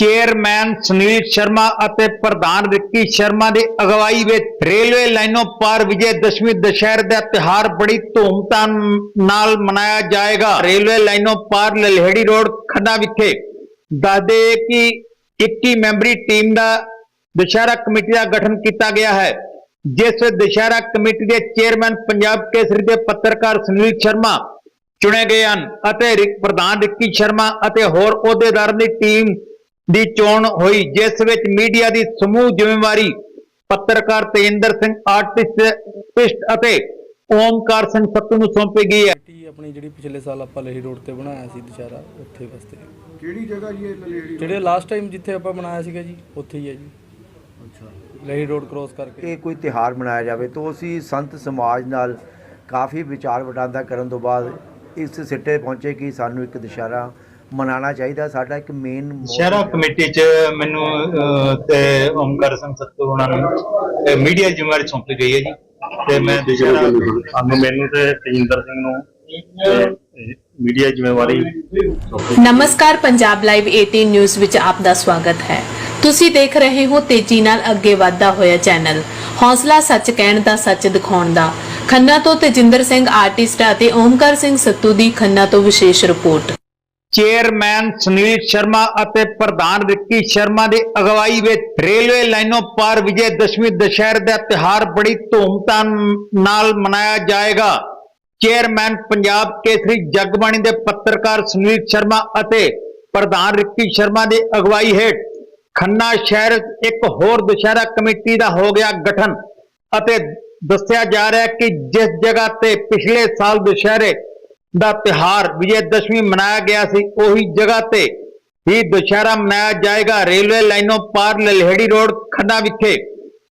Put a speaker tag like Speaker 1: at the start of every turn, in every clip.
Speaker 1: Chairman Sunil Sharma ਅਤੇ ਪ੍ਰਧਾਨ ਵਿੱਕੀ ਸ਼ਰਮਾ ਦੀ ਅਗਵਾਈ ਵਿੱਚ ਰੇਲਵੇ ਲਾਈਨੋਂ ਪਾਰ ਵਿਜੇ ਦਸ਼ਮੀ ਦੁਸ਼ਹਿਰੇ ਦਾ ਤਿਹਾਰ ਬੜੀ ਧੂਮਧਾਮ ਨਾਲ ਮਨਾਇਆ ਜਾਏਗਾ। ਰੇਲਵੇ ਲਾਈਨੋਂ ਪਾਰ ਲਲਹੇੜੀ ਰੋਡ ਖੰਨਾ ਵਿਖੇ ਦੱਸਦੇ ਕਿ 21 ਮੈਂਬਰੀ ਟੀਮ ਦਾ ਦੁਸ਼ਹਿਰਾ ਕਮੇਟੀ ਦਾ ਗਠਨ ਕੀਤਾ ਗਿਆ ਹੈ, ਜਿਸ ਦੁਸ਼ਹਿਰਾ ਕਮੇਟੀ ਦੇ ਚੇਅਰਮੈਨ ਪੰਜਾਬ ਕੇਸਰੀ ਦੇ ਪੱਤਰਕਾਰ ਸੁਨੀਲ ਸ਼ਰਮਾ ਚੁਣੇ ਗਏ ਹਨ ਅਤੇ ਪ੍ਰਧਾਨ ਰਿੱਕੀ ਸ਼ਰਮਾ ਅਤੇ ਹੋਰ ਅਹੁਦੇਦਾਰਾਂ ਦੀ ਟੀਮ ਦੀ ਚੋਣ ਹੋਈ ਜਿਸ ਵਿੱਚ ਮੀਡੀਆ ਦੀ ਸਮੂਹ ਜ਼ਿੰਮੇਵਾਰੀ ਪੱਤਰਕਾਰ ਤੇਂਦਰ ਸਿੰਘ ਆਰਟਿਸਟ ਅਤੇ ਓਮਕਾਰ ਸਿੰਘ ਸੱਤੂ ਨੂੰ ਸੌਂਪੀ ਗਈ ਹੈ।
Speaker 2: ਟੀ ਆਪਣੀ ਜਿਹੜੀ ਪਿਛਲੇ ਸਾਲ ਆਪਾਂ ਲਹੀ ਰੋਡ ਤੇ ਬਣਾਇਆ ਸੀ ਦੁਸ਼ਹਿਰਾ ਉੱਥੇ ਵਾਸਤੇ।
Speaker 3: ਕਿਹੜੀ ਜਗ੍ਹਾ ਜੀ ਇਹ ਲਲੇੜੀ
Speaker 2: ਜਿਹੜੇ ਲਾਸਟ ਟਾਈਮ ਜਿੱਥੇ ਆਪਾਂ ਬਣਾਇਆ ਸੀਗਾ ਜੀ ਉੱਥੇ ਹੀ ਹੈ ਜੀ।
Speaker 3: ਅੱਛਾ।
Speaker 2: ਲਹੀ ਰੋਡ ਕ੍ਰੋਸ ਕਰਕੇ।
Speaker 4: ਇਹ ਕੋਈ ਤਿਹਾਰ ਮਨਾਇਆ ਜਾਵੇ ਤਾਂ ਅਸੀਂ ਸੰਤ ਸਮਾਜ ਨਾਲ ਕਾਫੀ ਵਿਚਾਰ ਵਟਾਂਦਰਾ ਕਰਨ ਤੋਂ ਬਾਅਦ ਇਸ ਸਿੱਟੇ ਪਹੁੰਚੇ ਕਿ ਸਾਨੂੰ ਇੱਕ ਦੁਸ਼ਹਿਰਾ ਮਨਾਉਣਾ ਚਾਹੀਦਾ ਸਾਡਾ ਇੱਕ ਮੇਨ
Speaker 1: ਸ਼ਹਿਰਾ ਕਮੇਟੀ 'ਚ ਮੈਨੂੰ ਅਹ, ਤੇ ਓਮਕਾਰ ਸਿੰਘ ਸੱਤੂ ਉਹਨਾਂ ਨੂੰ ਮੀਡੀਆ ਜ਼ਿੰਮੇਵਾਰੀ ਸੌਂਪੀ ਗਈ ਹੈ ਜੀ। ਤੇ ਮੈਂ ਦੁਸ਼ਹਿਰਾ
Speaker 5: ਸਾਨੂੰ ਮੈਨੂੰ ਤੇ ਤੇਜਿੰਦਰ ਸਿੰਘ ਨੂੰ ਮੀਡੀਆ ਜ਼ਿੰਮੇਵਾਰੀ
Speaker 6: ਨਮਸਕਾਰ ਪੰਜਾਬ ਲਾਈਵ 18 ਨਿਊਜ਼ ਵਿੱਚ ਆਪ ਦਾ ਸਵਾਗਤ ਹੈ। ਤੁਸੀਂ ਦੇਖ ਰਹੇ ਹੋ ਤੇਜ਼ੀ ਨਾਲ ਅੱਗੇ ਵਧਦਾ ਹੋਇਆ ਚੈਨਲ। ਹੌਸਲਾ ਸੱਚ ਕਹਿਣ ਦਾ ਸੱਚ ਦਿਖਾਉਣ ਦਾ। ਖੰਨਾ ਤੋਂ ਤੇਜਿੰਦਰ ਸਿੰਘ ਆਰਟਿਸਟ ਅਤੇ ਓਮਕਾਰ ਸਿੰਘ ਸੱਤੂ ਦੀ ਖੰਨਾ ਤੋਂ ਵਿਸ਼ੇਸ਼ ਰਿਪੋਰਟ।
Speaker 1: ਚੇਅਰਮੈਨ ਸੁਨੀਲ ਸ਼ਰਮਾ ਅਤੇ ਪ੍ਰਧਾਨ ਵਿੱਕੀ ਸ਼ਰਮਾ ਦੀ ਅਗਵਾਈ ਵਿੱਚ ਰੇਲਵੇ ਲਾਈਨੋਂ ਪਾਰ ਵਿਜੇ ਦਸ਼ਮੀ ਦੁਸ਼ਹਿਰੇ ਦਾ ਤਿਹਾਰ ਬੜੀ ਧੂਮਧਾਮ ਨਾਲ ਮਨਾਇਆ ਜਾਏਗਾ। ਚੇਅਰਮੈਨ ਪੰਜਾਬ ਕੇਸਰੀ ਜਗਬਾਣੀ ਦੇ ਪੱਤਰਕਾਰ ਸੁਨੀਲ ਸ਼ਰਮਾ ਅਤੇ ਪ੍ਰਧਾਨ ਵਿੱਕੀ ਸ਼ਰਮਾ ਦੀ ਅਗਵਾਈ ਹੇਠ ਖੰਨਾ ਸ਼ਹਿਰ ਇੱਕ ਹੋਰ ਦੁਸ਼ਹਿਰਾ ਕਮੇਟੀ ਦਾ ਹੋ ਗਿਆ ਗਠਨ ਅਤੇ ਦੱਸਿਆ ਜਾ ਰਿਹਾ ਹੈ ਕਿ ਜਿਸ ਜਗ੍ਹਾ ਤੇ ਪਿਛਲੇ ਸਾਲ ਦੁਸ਼ਹਿਰੇ ਦਾ ਤਿਹਾਰ ਵਿਜੇ ਦਸ਼ਮੀ ਮਨਾਇਆ ਗਿਆ ਸੀ, ਉਹੀ ਜਗ੍ਹਾ ਤੇ ਹੀ ਦੁਸ਼ਹਿਰਾ ਮਨਾਇਆ ਜਾਏਗਾ। ਰੇਲਵੇ ਲਾਈਨੋਂ ਪਾਰ ਲਲਹੇੜੀ ਰੋਡ ਖੰਨਾ ਵਿਖੇ।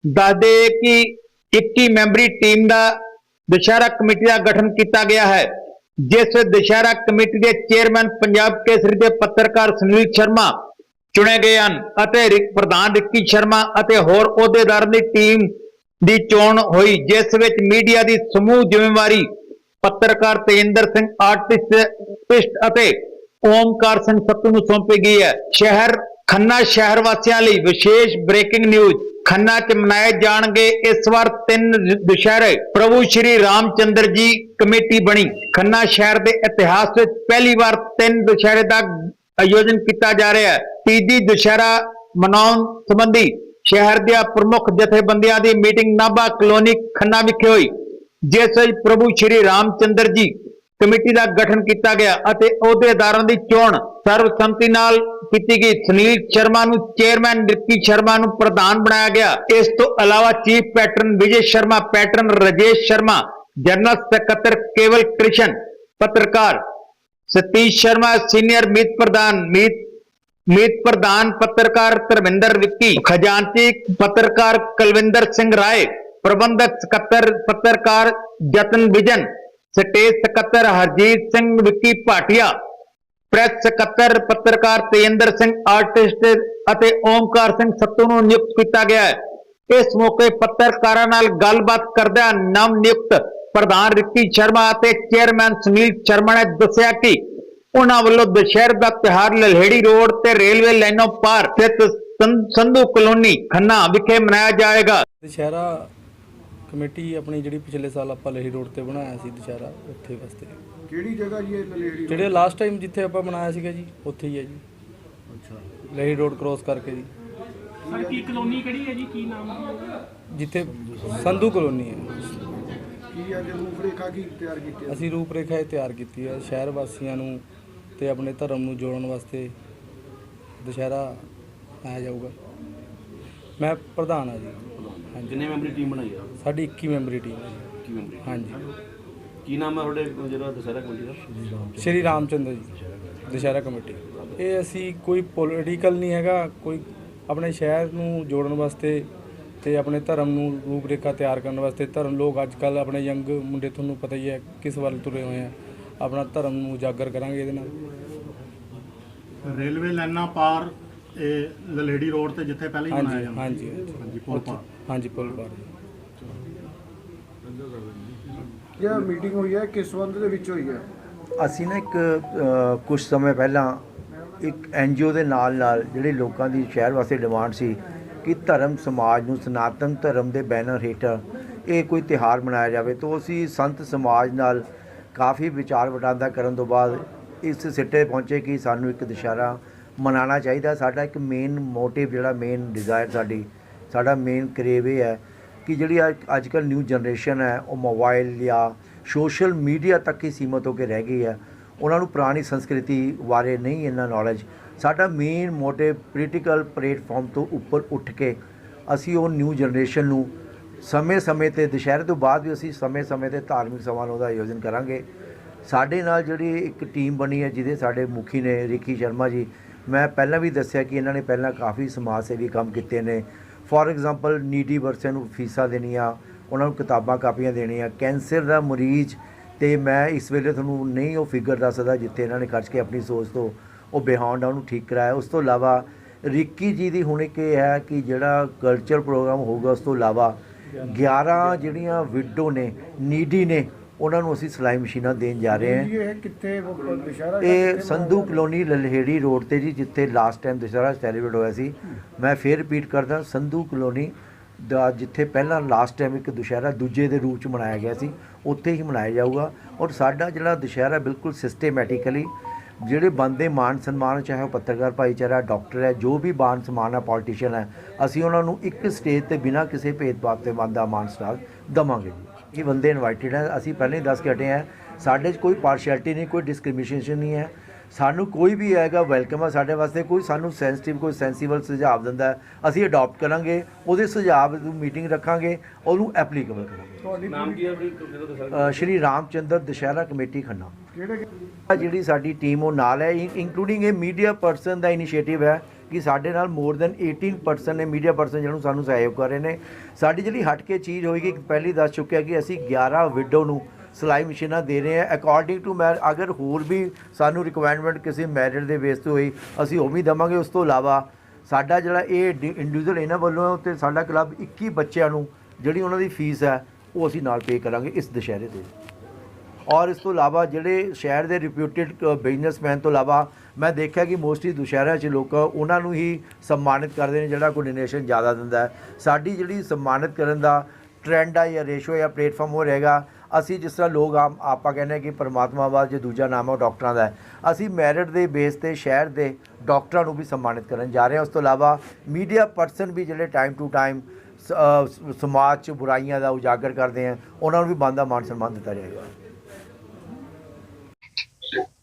Speaker 1: ਦੱਸਦੇ ਕਿ 21 ਮੈਂਬਰੀ ਟੀਮ ਦਾ ਦੁਸ਼ਹਿਰਾ ਕਮੇਟੀ ਦਾ ਗਠਨ ਕੀਤਾ ਗਿਆ ਹੈ। ਜਿਸ ਵਿੱਚ ਦੁਸ਼ਹਿਰਾ ਕਮੇਟੀ ਦੇ ਚੇਅਰਮੈਨ ਪੰਜਾਬ ਕੇਸਰੀ ਦੇ ਪੱਤਰਕਾਰ ਸੁਨੀਲ ਸ਼ਰਮਾ ਚੁਣੇ ਗਏ ਹਨ ਅਤੇ ਪ੍ਰਧਾਨ ਰਿੱਕੀ ਸ਼ਰਮਾ ਅਤੇ ਹੋਰ ਅਹੁਦੇਦਾਰਾਂ ਦੀ ਟੀਮ ਦੀ ਚੋਣ ਹੋਈ, ਜਿਸ ਵਿੱਚ ਮੀਡੀਆ ਦੀ ਸਮੂਹ ਜ਼ਿੰਮੇਵਾਰੀ ਪੱਤਰਕਾਰ ਤੇਂਦਰ ਸਿੰਘ ਆਰਟਿਸਟ ਅਤੇ ਓਮਕਾਰ ਸਿੰਘ ਸੱਤੂ ਨੂੰ ਸੌਂਪੀ ਗਈ ਹੈ। ਸ਼ਹਿਰ, ਖੰਨਾ ਸ਼ਹਿਰ ਵਾਸੀਆਂ ਲਈ ਵਿਸ਼ੇਸ਼ ਬ੍ਰੇਕਿੰਗ ਨਿਊਜ਼ ਖੰਨਾ 'ਚ ਮਨਾਏ ਜਾਣਗੇ ਇਸ ਵਾਰ ਤਿੰਨ ਦੁਸ਼ਹਿਰੇ। ਪ੍ਰਭੂ ਸ਼੍ਰੀ ਰਾਮਚੰਦਰ ਜੀ ਕਮੇਟੀ ਬਣੀ। ਖੰਨਾ ਸ਼ਹਿਰ ਦੇ ਇਤਿਹਾਸ ਵਿੱਚ ਪਹਿਲੀ ਵਾਰ ਤਿੰਨ ਦੁਸ਼ਹਿਰੇ ਦਾ ਆਯੋਜਨ ਕੀਤਾ ਜਾ ਰਿਹਾ ਹੈ। ਤੀਜੀ ਦੁਸ਼ਹਿਰਾ ਮਨਾਉਣ ਸੰਬੰਧੀ ਸ਼ਹਿਰ ਦੀਆਂ ਪ੍ਰਮੁੱਖ ਜਥੇਬੰਦੀਆਂ ਦੀ ਮੀਟਿੰਗ ਨਾਭਾ ਕਲੋਨੀ ਖੰਨਾ ਵਿਖੇ ਹੋਈ। ਜਿਸ ਵਿੱਚ ਪ੍ਰਭੂ ਸ਼੍ਰੀ ਰਾਮਚੰਦਰ ਜੀ ਕਮੇਟੀ ਦਾ ਗਠਨ ਕੀਤਾ ਗਿਆ ਅਤੇ ਅਹੁਦੇਦਾਰਾਂ ਦੀ ਚੋਣ ਸਰਬਸੰਮਤੀ ਨਾਲ ਕੀਤੀ ਗਈ। ਸੁਨੀਲ ਸ਼ਰਮਾ ਨੂੰ ਚੇਅਰਮੈਨ ਰਿੱਕੀ ਸ਼ਰਮਾ ਨੂੰ ਪ੍ਰਧਾਨ ਬਣਾਇਆ ਗਿਆ। ਇਸ ਤੋਂ ਇਲਾਵਾ chief patron Vijay Sharma, patron Rajesh Sharma, general ਸਕੱਤਰ ਕੇਵਲ ਕ੍ਰਿਸ਼ਨ, ਪੱਤਰਕਾਰ ਸਤੀਸ਼ ਸ਼ਰਮਾ, ਸੀਨੀਅਰ ਮੀਤ ਪ੍ਰਧਾਨ ਮੀਤ ਮੀਤ ਪ੍ਰਧਾਨ ਪੱਤਰਕਾਰ ਧਰਮਿੰਦਰ ਵਿੱਕੀ, ਖਜ਼ਾਨਚੀ ਪੱਤਰਕਾਰ ਕੁਲਵਿੰਦਰ ਸਿੰਘ ਰਾਏ ਪ੍ਰਬੰਧਕ ਸਕੱਤਰ, ਪੱਤਰਕਾਰ ਜਤਨ ਵਿਜਨ, ਸਟੇਜ ਸਕੱਤਰ ਹਰਜੀਤ ਸਿੰਘ ਵਿੱਕੀ ਭਾਟੀਆ, ਪ੍ਰੈਸ ਸਕੱਤਰ, ਪੱਤਰਕਾਰ ਤੇਂਦਰ ਸਿੰਘ, ਆਰਟਿਸਟ ਅਤੇ ਓਮਕਾਰ ਸਿੰਘ ਸੱਤੂ ਨੂੰ ਨਿਯੁਕਤ ਕੀਤਾ ਗਿਆ ਹੈ। ਇਸ ਮੌਕੇ ਪੱਤਰਕਾਰਾਂ ਨਾਲ ਗੱਲਬਾਤ ਕਰਦਿਆਂ ਨਵ ਨਿਯੁਕਤ ਪ੍ਰਧਾਨ ਰਿੱਕੀ ਸ਼ਰਮਾ ਅਤੇ ਚੇਅਰਮੈਨ ਸੁਨੀਲ ਸ਼ਰਮਾ ਨੇ ਦੱਸਿਆ ਕਿ ਉਹਨਾਂ ਵੱਲੋਂ ਦੁਸ਼ਹਿਰ ਦਾ ਤਿਹਾਰ ਲਲਹੇੜੀ ਰੋਡ ਤੇ ਰੇਲਵੇ ਲਾਈਨੋਂ ਪਾਰ ਸਥਿਤ ਸੰਧੂ ਕਲੋਨੀ ਖੰਨਾ ਵਿਖੇ ਮਨਾਇਆ ਜਾਏਗਾ।
Speaker 2: ਦੁਸ਼ਹਿਰਾ ਕਮੇਟੀ ਆਪਣੀ ਜਿਹੜੀ ਪਿਛਲੇ ਸਾਲ ਆਪਾਂ ਲਹੀ ਰੋਡ ਤੇ ਬਣਾਇਆ ਸੀ ਦੁਸ਼ਹਿਰਾ ਉੱਥੇ ਵਾਸਤੇ।
Speaker 3: ਕਿਹੜੀ ਜਗ੍ਹਾ ਜੀ ਇਹ ਲਲੇੜੀ
Speaker 2: ਜਿਹੜੇ ਲਾਸਟ ਟਾਈਮ ਜਿੱਥੇ ਆਪਾਂ ਬਣਾਇਆ ਸੀਗਾ ਜੀ ਉੱਥੇ ਹੀ ਹੈ ਜੀ।
Speaker 3: ਅੱਛਾ।
Speaker 2: ਲਹੀ ਰੋਡ ਕ੍ਰੋਸ ਕਰਕੇ ਜੀ।
Speaker 7: ਸਰ ਕੀ ਕਲੋਨੀ ਕਿਹੜੀ ਹੈ ਜੀ? ਕੀ ਨਾਮ ਹੈ?
Speaker 2: ਜਿੱਥੇ ਸੰਧੂ ਕਲੋਨੀ ਹੈ।
Speaker 3: ਕੀ ਅੱਜ ਰੂਪਰੇਖਾ ਕੀ ਤਿਆਰ ਕੀਤੀ ਹੈ?
Speaker 2: ਅਸੀਂ ਰੂਪਰੇਖਾ ਇਹ ਤਿਆਰ ਕੀਤੀ ਹੈ। ਸ਼ਹਿਰ ਵਾਸੀਆਂ ਨੂੰ ਤੇ ਆਪਣੇ ਧਰਮ ਨੂੰ ਜੋੜਨ ਵਾਸਤੇ ਦੁਸ਼ਹਿਰਾ ਆਇਆ ਜਾਊਗਾ। ਮੈਂ ਪ੍ਰਧਾਨ ਹਾਂ ਜੀ।
Speaker 5: ਜਿੰਨੇ ਮੈਂਬਰੀ ਟੀਮ ਬਣਾਈ ਆ?
Speaker 2: ਸਾਡੀ 21 ਮੈਂਬਰੀ ਟੀਮ ਹੈ ਜੀ।
Speaker 5: ਕੀ ਮੈਂਬਰੀ
Speaker 2: ਹਾਂਜੀ।
Speaker 5: ਕੀ ਨਾਮ ਹੈ ਤੁਹਾਡੇ? ਜਿਹੜਾ ਦਸਹਿਰਾ ਕਮੇਟੀ ਦਾ?
Speaker 2: ਸ਼੍ਰੀ ਰਾਮਚੰਦਰ। ਜੀ। ਦੁਸ਼ਹਿਰਾ ਕਮੇਟੀ। ਇਹ ਅਸੀਂ ਕੋਈ ਪੋਲੀਟੀਕਲ ਨਹੀਂ ਹੈਗਾ ਕੋਈ ਆਪਣੇ ਸ਼ਹਿਰ ਨੂੰ ਜੋੜਨ ਵਾਸਤੇ ਤੇ ਆਪਣੇ ਧਰਮ ਨੂੰ ਰੂਪਰੇਖਾ ਤਿਆਰ ਕਰਨ ਵਾਸਤੇ। ਧਰਮ ਲੋਕ ਅੱਜ ਕੱਲ ਆਪਣੇ ਯੰਗ ਮੁੰਡੇ ਤੁਹਾਨੂੰ ਪਤਾ ਹੀ ਹੈ ਕਿਸ ਵੱਲ ਤੁਰੇ ਹੋਏ ਆ। ਆਪਣਾ ਧਰਮ ਨੂੰ ਉਜਾਗਰ ਕਰਾਂਗੇ ਇਹਦੇ ਨਾਲ।
Speaker 8: ਰੇਲਵੇ ਲਾਈਨਾਂ ਪਾਰ ਇਹ ਲਲੇੜੀ ਰੋਡ ਤੇ ਜਿੱਥੇ ਪਹਿਲਾਂ ਹੀ ਬਣਾਇਆ
Speaker 2: ਹਾਂਜੀ
Speaker 8: ਜਾਂਦਾ
Speaker 2: ਹਾਂਜੀ।
Speaker 8: ਹਾਂਜੀ ਪੁਲ ਪਾਰ।
Speaker 2: ਹਾਂਜੀ ਪੁੱਲ ਪਾਰ
Speaker 3: ਇਹ ਮੀਟਿੰਗ ਹੋਈ ਹੈ? ਕਿਸ ਸੰਬੰਧ ਦੇ ਵਿੱਚ ਹੋਈ ਹੈ?
Speaker 4: ਅਸੀਂ ਨਾ ਇੱਕ ਕੁਝ ਸਮੇਂ ਪਹਿਲਾਂ ਇੱਕ ਐਨਜੀਓ ਦੇ ਨਾਲ ਨਾਲ ਜਿਹੜੇ ਲੋਕਾਂ ਦੀ ਸ਼ਹਿਰ ਵਾਸਤੇ ਡਿਮਾਂਡ ਸੀ ਕਿ ਧਰਮ ਸਮਾਜ ਨੂੰ ਸਨਾਤਨ ਧਰਮ ਦੇ ਬੈਨਰ ਹੇਠ ਇਹ ਕੋਈ ਤਿਹਾਰ ਮਨਾਇਆ ਜਾਵੇ ਤਾਂ ਅਸੀਂ ਸੰਤ ਸਮਾਜ ਨਾਲ ਕਾਫੀ ਵਿਚਾਰ ਵਟਾਂਦਰਾ ਕਰਨ ਤੋਂ ਬਾਅਦ ਇਸ ਸਿੱਟੇ ਪਹੁੰਚੇ ਕਿ ਸਾਨੂੰ ਇੱਕ ਦੁਸ਼ਹਿਰਾ ਮਨਾਉਣਾ ਚਾਹੀਦਾ। ਸਾਡਾ ਇੱਕ ਮੇਨ ਮੋਟਿਵ ਜਿਹੜਾ ਮੇਨ ਡਿਜ਼ਾਇਰ ਸਾਡੀ ਸਾਡਾ ਮੇਨ ਕਰੇਵ ਇਹ ਹੈ ਕਿ ਜਿਹੜੀ ਅੱਜ ਕੱਲ੍ਹ ਨਿਊ ਜਨਰੇਸ਼ਨ ਹੈ, ਉਹ ਮੋਬਾਈਲ ਜਾਂ ਸੋਸ਼ਲ ਮੀਡੀਆ ਤੱਕ ਹੀ ਸੀਮਤ ਹੋ ਕੇ ਰਹਿ ਗਈ ਹੈ। ਉਹਨਾਂ ਨੂੰ ਪੁਰਾਣੀ ਸੰਸਕ੍ਰਿਤੀ ਬਾਰੇ ਨਹੀਂ ਇੰਨਾ ਨੌਲੇਜ ਸਾਡਾ ਮੇਨ ਮੋਟਿਵ ਪੋਲੀਟੀਕਲ ਪਲੇਟਫਾਰਮ ਤੋਂ ਉੱਪਰ ਉੱਠ ਕੇ ਅਸੀਂ ਉਹ ਨਿਊ ਜਨਰੇਸ਼ਨ ਨੂੰ ਸਮੇਂ-ਸਮੇਂ ਤੇ, ਦੁਸ਼ਹਿਰੇ ਤੋਂ ਬਾਅਦ ਵੀ ਅਸੀਂ ਸਮੇਂ-ਸਮੇਂ ਤੇ ਧਾਰਮਿਕ ਸਮਾਰੋਹ ਦਾ ਆਯੋਜਨ ਕਰਾਂਗੇ। ਸਾਡੇ ਨਾਲ ਜਿਹੜੀ ਇੱਕ ਟੀਮ ਬਣੀ ਹੈ, ਜਿਹਦੇ ਸਾਡੇ ਮੁਖੀ ਨੇ ਰਿਕੀ ਸ਼ਰਮਾ ਜੀ, ਮੈਂ ਪਹਿਲਾਂ ਵੀ ਦੱਸਿਆ ਕਿ ਇਹਨਾਂ ਨੇ ਪਹਿਲਾਂ ਕਾਫੀ ਸਮਾਜ ਸੇਵੀ ਕੰਮ ਕੀਤੇ ਨੇ। ਫੋਰ ਐਗਜ਼ਾਮਪਲ ਨੀਡੀ ਬੱਚਿਆਂ ਨੂੰ ਫੀਸਾਂ ਦੇਣੀਆਂ ਉਹਨਾਂ ਨੂੰ ਕਿਤਾਬਾਂ ਕਾਪੀਆਂ ਦੇਣੀਆਂ ਕੈਂਸਰ ਦਾ ਮਰੀਜ਼ ਤੇ ਮੈਂ ਇਸ ਵੇਲੇ ਤੁਹਾਨੂੰ ਨਹੀਂ ਉਹ ਫਿਗਰ ਦੱਸ ਸਕਦਾ ਜਿੱਥੇ ਇਹਨਾਂ ਨੇ ਖਰਚ ਕੇ ਆਪਣੀ ਸੋਚ ਤੋਂ ਉਹ ਬਿਹਾਉਂਡ ਆ ਉਹਨੂੰ ਠੀਕ ਕਰਾਇਆ। ਉਸ ਤੋਂ ਇਲਾਵਾ ਰਿੱਕੀ ਜੀ ਦੀ ਹੁਣ ਇੱਕ ਇਹ ਹੈ ਕਿ ਜਿਹੜਾ ਕਲਚਰ ਪ੍ਰੋਗਰਾਮ ਹੋਊਗਾ ਉਸ ਤੋਂ ਇਲਾਵਾ 11 ਜਿਹੜੀਆਂ ਵਿਡੋ ਨੇ ਨੀਡੀ ਨੇ ਉਹਨਾਂ ਨੂੰ ਅਸੀਂ ਸਿਲਾਈ ਮਸ਼ੀਨਾਂ ਦੇਣ ਜਾ ਰਹੇ ਹਾਂ।
Speaker 3: ਇਹ ਕਿੱਥੇ ਦੁਸ਼ਹਿਰਾ
Speaker 4: ਇਹ ਸੰਧੂ ਕਲੋਨੀ ਲਲਹੇੜੀ ਰੋਡ ਤੇ ਜੀ ਜਿੱਥੇ ਲਾਸਟ ਟਾਈਮ ਦੁਸ਼ਹਿਰਾ ਸੈਲੀਬ੍ਰੇਟ ਹੋਇਆ ਸੀ। ਮੈਂ ਫੇਰ ਰਿਪੀਟ ਕਰਦਾ ਸੰਧੂ ਕਲੋਨੀ ਦਾ ਜਿੱਥੇ ਪਹਿਲਾਂ ਲਾਸਟ ਟਾਈਮ ਇੱਕ ਦੁਸ਼ਹਿਰਾ ਦੂਜੇ ਦੇ ਰੂਪ ਚ ਮਨਾਇਆ ਗਿਆ ਸੀ ਉੱਥੇ ਹੀ ਮਨਾਇਆ ਜਾਊਗਾ। ਔਰ ਸਾਡਾ ਜਿਹੜਾ ਦੁਸ਼ਹਿਰਾ ਬਿਲਕੁਲ ਸਿਸਟੇਮੈਟਿਕਲੀ ਜਿਹੜੇ ਬੰਦੇ ਮਾਨ ਸਨਮਾਨ ਚਾਹੇ ਉਹ ਪੱਤਰਕਾਰ ਭਾਈਚਾਰਾ ਡਾਕਟਰ ਹੈ ਜੋ ਵੀ ਮਾਨ ਸਨਮਾਨ ਹੈ ਪੋਲੀਟੀਸ਼ੀਅਨ ਹੈ ਅਸੀਂ ਉਹਨਾਂ ਨੂੰ ਇੱਕ ਸਟੇਜ ਤੇ ਬਿਨਾਂ ਕਿਸੇ ਭੇਦਭਾਵ ਤੇ ਬੰਦਾ ਮਾਨ ਸਟਾਰ ਦਵਾਂਗੇ ਇਹ ਬੰਦੇ ਇਨਵਾਈਟਡ ਹੈ ਅਸੀਂ ਪਹਿਲਾਂ ਹੀ ਦੱਸ ਕੇ ਹਟੇ ਹਾਂ ਸਾਡੇ 'ਚ ਕੋਈ ਪਾਰਸ਼ੈਲਿਟੀ ਨਹੀਂ ਕੋਈ ਡਿਸਕ੍ਰਿਮੀਨੇਸ਼ਨ ਨਹੀਂ ਹੈ। ਸਾਨੂੰ ਕੋਈ ਵੀ ਆਏਗਾ ਵੈਲਕਮ ਹੈ ਸਾਡੇ ਵਾਸਤੇ ਕੋਈ ਸਾਨੂੰ ਸੈਂਸਿਟਿਵ ਕੋਈ ਸੈਂਸੀਬਲ ਸੁਝਾਅ ਦਿੰਦਾ ਹੈ, ਅਸੀਂ ਅਡਾਪਟ ਕਰਾਂਗੇ ਉਹਦੇ ਸੁਝਾਅ ਨੂੰ ਮੀਟਿੰਗ ਰੱਖਾਂਗੇ ਉਹਨੂੰ ਐਪਲੀਕੇਬਲ ਕਰਾਂਗੇ।
Speaker 3: ਤੁਹਾਡੀ ਨਾਮ ਕੀ
Speaker 4: ਅ, ਸ਼੍ਰੀ ਰਾਮਚੰਦਰ ਦੁਸ਼ਹਿਰਾ ਕਮੇਟੀ ਖੰਨਾ। ਜਿਹੜੀ ਸਾਡੀ ਟੀਮ ਉਹ ਨਾਲ ਹੈ ਇਨਕਲੂਡਿੰਗ ਇਹ ਮੀਡੀਆ ਪਰਸਨ ਦਾ ਇਨੀਸ਼ੀਏਟਿਵ ਹੈ। ਕਿ ਸਾਡੇ ਨਾਲ ਮੋਰ ਦੈਨ 18 ਪਰਸਨ ਨੇ ਮੀਡੀਆ ਪਰਸਨ ਜਿਹਨੂੰ ਸਾਨੂੰ ਸਹਿਯੋਗ ਕਰ ਰਹੇ ਨੇ। ਸਾਡੀ ਜਿਹੜੀ ਹਟ ਕੇ ਚੀਜ਼ ਹੋਏਗੀ ਪਹਿਲੀ ਦੱਸ ਚੁੱਕਿਆ ਕਿ ਅਸੀਂ 11 ਵਿਡੋ ਨੂੰ ਸਿਲਾਈ ਮਸ਼ੀਨਾਂ ਦੇ ਰਹੇ ਹਾਂ। ਅਕੋਰਡਿੰਗ ਟੂ ਮੈਂ, ਅਗਰ ਹੋਰ ਵੀ ਸਾਨੂੰ ਰਿਕੁਆਇਰਮੈਂਟ ਕਿਸੇ ਮੈਰਿਟ ਦੇ ਬੇਸ ਤੇ ਹੋਈ, ਅਸੀਂ ਉਹ ਵੀ ਦਵਾਂਗੇ। ਉਸ ਤੋਂ ਇਲਾਵਾ ਸਾਡਾ ਜਿਹੜਾ ਇਹ ਇੰਡੀਵਿਜੂਅਲ ਇਹਨਾਂ ਵੱਲੋਂ ਹੈ ਸਾਡਾ ਕਲੱਬ 21 ਬੱਚਿਆਂ ਨੂੰ ਜਿਹੜੀ ਉਹਨਾਂ ਦੀ ਫੀਸ ਹੈ, ਉਹ ਅਸੀਂ ਨਾਲ ਪੇ ਕਰਾਂਗੇ ਇਸ ਦੁਸ਼ਹਿਰੇ ਤੇ। ਔਰ ਇਸ ਤੋਂ ਇਲਾਵਾ ਜਿਹੜੇ ਸ਼ਹਿਰ ਦੇ ਰਿਪਿਊਟਿਡ ਬਿਜ਼ਨਸਮੈਨ ਤੋਂ ਇਲਾਵਾ ਮੈਂ ਦੇਖਿਆ ਕਿ ਮੋਸਟਲੀ ਦੁਸ਼ਹਿਰਾ 'ਚ ਲੋਕ ਉਹਨਾਂ ਨੂੰ ਹੀ ਸਨਮਾਨਿਤ ਕਰਦੇ ਨੇ, ਜਿਹੜਾ ਕੋਈ ਡੋਨੇਸ਼ਨ ਜ਼ਿਆਦਾ ਦਿੰਦਾ ਹੈ। ਸਾਡੀ ਜਿਹੜੀ ਸਨਮਾਨਿਤ ਕਰਨ ਦਾ ਟ੍ਰੈਂਡ ਆ ਜਾਂ ਰੇਸ਼ੋ ਜਾਂ ਪਲੇਟਫਾਰਮ ਹੋ ਰਹੇਗਾ। ਅਸੀਂ ਜਿਸ ਤਰ੍ਹਾਂ ਲੋਕ ਆਮ, ਆਪਾਂ ਕਹਿੰਦੇ ਹਾਂ ਕਿ ਪਰਮਾਤਮਾ ਬਾਅਦ ਜੇ ਦੂਜਾ ਨਾਮ ਹੈ ਉਹ ਡਾਕਟਰਾਂ ਦਾ ਅਸੀਂ ਮੈਰਿਟ ਦੇ ਬੇਸ ਤੇ ਸ਼ਹਿਰ ਦੇ ਡਾਕਟਰਾਂ ਨੂੰ ਵੀ ਸਨਮਾਨਿਤ ਕਰਨ ਜਾ ਰਹੇ ਹਾਂ। ਉਸ ਤੋਂ ਇਲਾਵਾ ਮੀਡੀਆ ਪਰਸਨ ਵੀ ਜਿਹੜੇ ਟਾਈਮ ਟੂ ਟਾਈਮ ਸਮਾਜ 'ਚ ਬੁਰਾਈਆਂ ਦਾ ਉਜਾਗਰ ਕਰਦੇ ਆ, ਉਹਨਾਂ ਨੂੰ ਵੀ ਬੰਦਾ ਮਾਨ ਸਨਮਾਨ ਦਿੱਤਾ ਜਾਏਗਾ।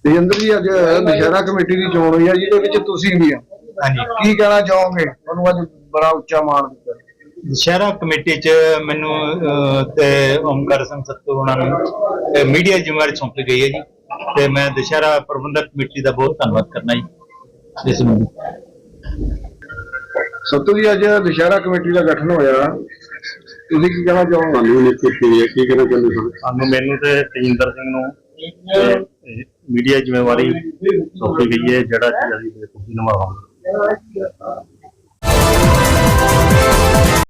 Speaker 3: ਤੇਜਿੰਦਰ ਜੀ ਅੱਜ ਦੁਸ਼ਹਿਰਾ ਕਮੇਟੀ ਦੀ ਚੋਣ ਹੋਈ ਹੈ ਜਿਹਦੇ ਵਿੱਚ ਤੁਸੀਂ ਵੀ ਆ
Speaker 1: ਹਾਂਜੀ।
Speaker 3: ਕੀ ਕਹਿਣਾ ਚਾਹੋਗੇ? ਤੁਹਾਨੂੰ ਅੱਜ ਬੜਾ ਉੱਚਾ ਮਾਣ ਦਿੱਤਾ।
Speaker 1: ਦੁਸ਼ਹਿਰਾ ਕਮੇਟੀ ਚ ਮੈਨੂੰ ਅਹ, ਤੇ ਓਮਕਾਰ ਸਿੰਘ ਸੱਤੂ ਉਹਨਾਂ ਨੂੰ ਮੀਡੀਆ ਜ਼ਿੰਮੇਵਾਰੀ ਸੌਂਪੀ ਗਈ ਹੈ ਜੀ। ਤੇ ਮੈਂ ਦੁਸ਼ਹਿਰਾ ਪ੍ਰਬੰਧਕ ਕਮੇਟੀ ਦਾ ਬਹੁਤ ਧੰਨਵਾਦ ਕਰਨਾ ਜੀ। ਇਸ ਨੂੰ
Speaker 3: ਸਤੂ ਜੀ ਅੱਜ ਦੁਸ਼ਹਿਰਾ ਕਮੇਟੀ ਦਾ ਗਠਨ ਹੋਇਆ। ਤੁਸੀਂ ਕੀ ਕਹਿਣਾ ਚਾਹੋਗੇ?
Speaker 5: ਸਾਨੂੰ ਹੈ ਕੀ ਕਹਿਣਾ ਚਾਹੁੰਦੇ ਹੋ ਸਾਨੂੰ ਮੈਨੂੰ ਤੇ ਤੇਜਿੰਦਰ ਸਿੰਘ ਨੂੰ ਮੀਡੀਆ ਜ਼ਿੰਮੇਵਾਰੀ ਸੌਂਪੀ ਗਈ ਹੈ ਜਿਹੜਾ ਕਿ ਅਸੀਂ ਨਿਭਾਵਾਂਗੇ।